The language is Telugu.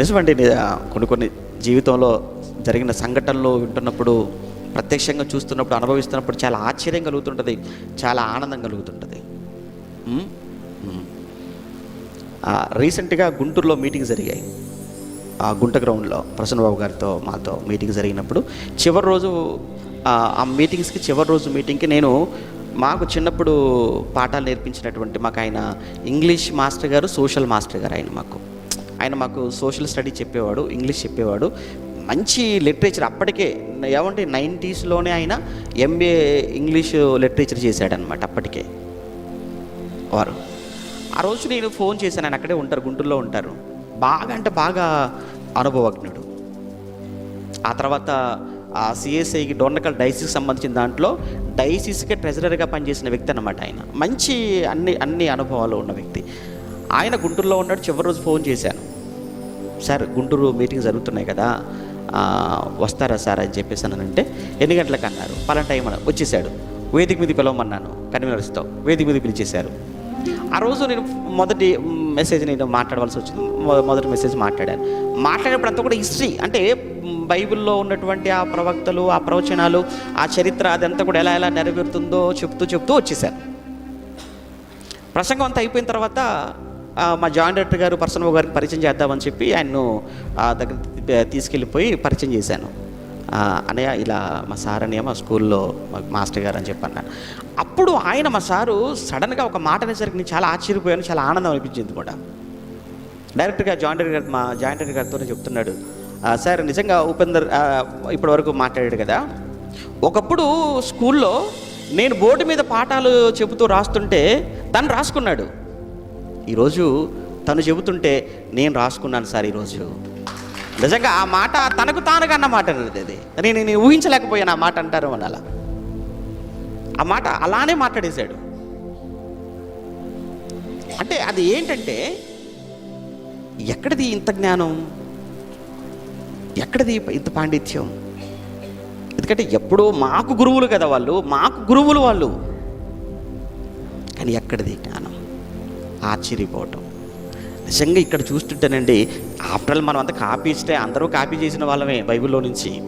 నిజమండి కొన్ని కొన్ని జీవితంలో జరిగిన సంఘటనలు వింటున్నప్పుడు ప్రత్యక్షంగా చూస్తున్నప్పుడు అనుభవిస్తున్నప్పుడు చాలా ఆశ్చర్యం కలుగుతుంటుంది చాలా ఆనందం కలుగుతుంటుంది. రీసెంట్గా గుంటూరులో మీటింగ్ జరిగాయి. ఆ గుంట గ్రౌండ్లో ప్రసన్నబాబు గారితో మాతో మీటింగ్ జరిగినప్పుడు చివరి రోజు ఆ మీటింగ్స్కి చివరి రోజు మీటింగ్కి నేను మాకు చిన్నప్పుడు పాఠాలు నేర్పించినటువంటి మాకు ఆయన ఇంగ్లీష్ మాస్టర్ గారు సోషల్ మాస్టర్ గారు ఆయన మాకు. ఆయన మాకు సోషల్ స్టడీ చెప్పేవాడు ఇంగ్లీష్ చెప్పేవాడు. మంచి లిటరేచర్ అప్పటికే ఏమంటే నైంటీస్లోనే ఆయన ఎంబీఏ ఇంగ్లీష్ లిటరేచర్ చేశాడనమాట అప్పటికే. వారు. ఆ రోజు నేను ఫోన్ చేశాను ఆయన అక్కడే ఉంటారు గుంటూరులో ఉంటారు. బాగా అంటే బాగా అనుభవజ్ఞుడు. ఆ తర్వాత ఆ సిఎస్ఐకి డోర్నకల్ డైసిస్కి సంబంధించిన దాంట్లో డైసిస్కే ట్రెజరర్గా పనిచేసిన వ్యక్తి అనమాట ఆయన. మంచి అన్ని అన్ని అనుభవాలు ఉన్న వ్యక్తి. ఆయన గుంటూరులో ఉన్నాడు చివరి రోజు ఫోన్ చేశాను. సార్ గుంటూరు మీటింగ్ జరుగుతున్నాయి కదా వస్తారా సార్ అని చెప్పేసి అని అంటే ఎన్ని గంటలకు అన్నారు? పలానా టైం అని వచ్చేసాడు. వేదిక మీద పిలవమన్నాను. కన్వీనర్స్తో వేదిక మీద పిలిచేశారు. ఆ రోజు నేను మొదటి మెసేజ్ నేను మాట్లాడవలసి వచ్చింది. మొదటి మెసేజ్ మాట్లాడాను. మాట్లాడేప్పుడు అంతా కూడా హిస్టరీ అంటే బైబిల్లో ఉన్నటువంటి ఆ ప్రవక్తలు ఆ ప్రవచనాలు ఆ చరిత్ర అదంతా కూడా ఎలా ఎలా నెరవేరుతుందో చెప్తూ చెప్తూ వచ్చేసాను. ప్రసంగం అంతా అయిపోయిన తర్వాత మా జాయింట్ డైరెక్టర్ గారు పర్సన్ గారికి పరిచయం చేద్దామని చెప్పి ఆయన్ను దగ్గర తీసుకెళ్ళిపోయి పరిచయం చేశాను. అనయ్య ఇలా మా సార్ అన్నయ్య మా స్కూల్లో మా మాస్టర్ గారు అని చెప్పి అన్నాను అప్పుడు ఆయన మా సారు సడన్గా ఒక మాట అనేసరికి నేను చాలా ఆశ్చర్యపోయాను చాలా ఆనందం అనిపించింది కూడా. డైరెక్ట్గా జాయింట్ డైరెక్టర్ గారు మా జాయింట్ డైరెక్టర్ గారితోనే చెప్తున్నాడు. సార్ నిజంగా ఉపేందర్ ఇప్పటి వరకు మాట్లాడాడు కదా. ఒకప్పుడు స్కూల్లో నేను బోర్డు మీద పాఠాలు చెబుతూ రాస్తుంటే తను రాసుకున్నాడు. ఈరోజు తను చెబుతుంటే నేను రాసుకున్నాను సార్ ఈరోజు. నిజంగా ఆ మాట తనకు తానుగా అన్న మాట అది. నేను నేను ఊహించలేకపోయాను ఆ మాట అంటారు అని అలా. ఆ మాట అలానే మాట్లాడేశాడు. అంటే అది ఏంటంటే ఎక్కడిది ఇంత జ్ఞానం? ఎక్కడిది ఇంత పాండిత్యం? ఎందుకంటే ఎప్పుడో మాకు గురువులు కదా వాళ్ళు మాకు గురువులు వాళ్ళు. కానీ ఎక్కడిది జ్ఞానం? ఆశ్చర్యపోవటం. నిజంగా ఇక్కడ చూస్తుంటేనండి ఆఫ్టర్ ఆల్ మనం అంతా కాపీ ఇస్తే అందరూ కాపీ చేసిన వాళ్ళమే బైబిల్లో నుంచి.